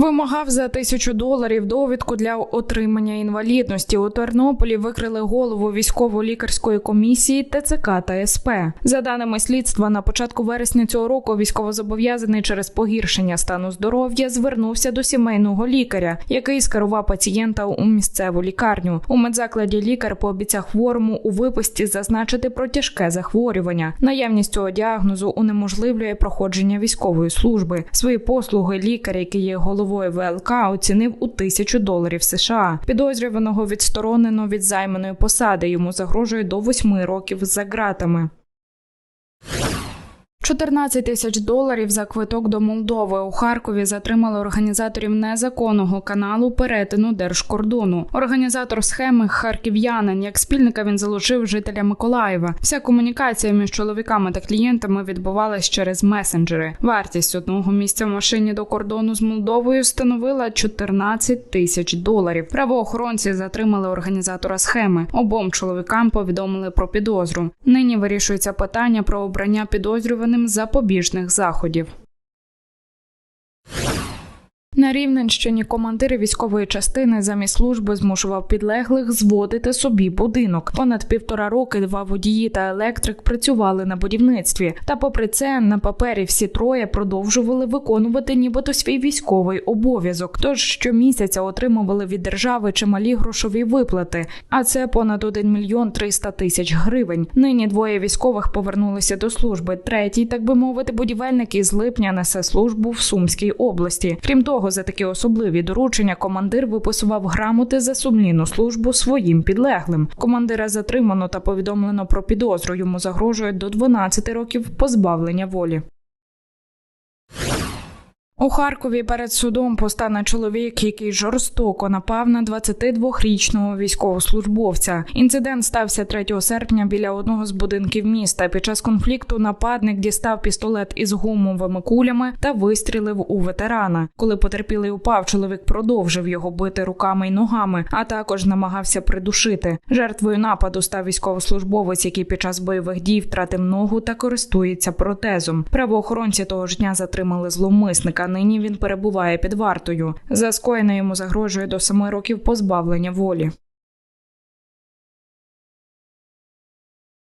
Вимагав за тисячу доларів довідку для отримання інвалідності. У Тернополі викрили голову військово-лікарської комісії ТЦК та СП. За даними слідства, на початку вересня цього року військовозобов'язаний через погіршення стану здоров'я звернувся до сімейного лікаря, який скерував пацієнта у місцеву лікарню. У медзакладі лікар пообіцяв хворому у виписці зазначити про тяжке захворювання. Наявність цього діагнозу унеможливлює проходження військової служби. Свої послуги лікар, який є головою ВЛК, оцінив у тисячу доларів США. Підозрюваного відсторонено від займаної посади. Йому загрожує до восьми років за ґратами. 14 тисяч доларів за квиток до Молдови у Харкові затримали організаторів незаконного каналу перетину держкордону. Організатор схеми харків'янин. Як спільника він залучив жителя Миколаєва. Вся комунікація між чоловіками та клієнтами відбувалась через месенджери. Вартість одного місця в машині до кордону з Молдовою становила 14 тисяч доларів. Правоохоронці затримали організатора схеми. Обом чоловікам повідомили про підозру. Нині вирішується питання про обрання підозрюваним запобіжних заходів. На Рівненщині командир військової частини замість служби змушував підлеглих зводити собі будинок. Понад півтора роки два водії та електрик працювали на будівництві. Та, попри це, на папері всі троє продовжували виконувати нібито свій військовий обов'язок. Тож щомісяця отримували від держави чималі грошові виплати, а це понад 1 мільйон 300 тисяч гривень. Нині двоє військових повернулися до служби. Третій, так би мовити, будівельник із липня несе службу в Сумській області. Крім того, за такі особливі доручення командир виписував грамоти за сумлінну службу своїм підлеглим. Командира затримано та повідомлено про підозру. Йому загрожує до 12 років позбавлення волі. У Харкові перед судом постане чоловік, який жорстоко напав на 22-річного військовослужбовця. Інцидент стався 3 серпня біля одного з будинків міста. Під час конфлікту нападник дістав пістолет із гумовими кулями та вистрілив у ветерана. Коли потерпілий упав, чоловік продовжив його бити руками й ногами, а також намагався придушити. Жертвою нападу став військовослужбовець, який під час бойових дій втратив ногу та користується протезом. Правоохоронці того ж дня затримали зловмисника. Нині він перебуває під вартою. За скоєне йому загрожує до семи років позбавлення волі.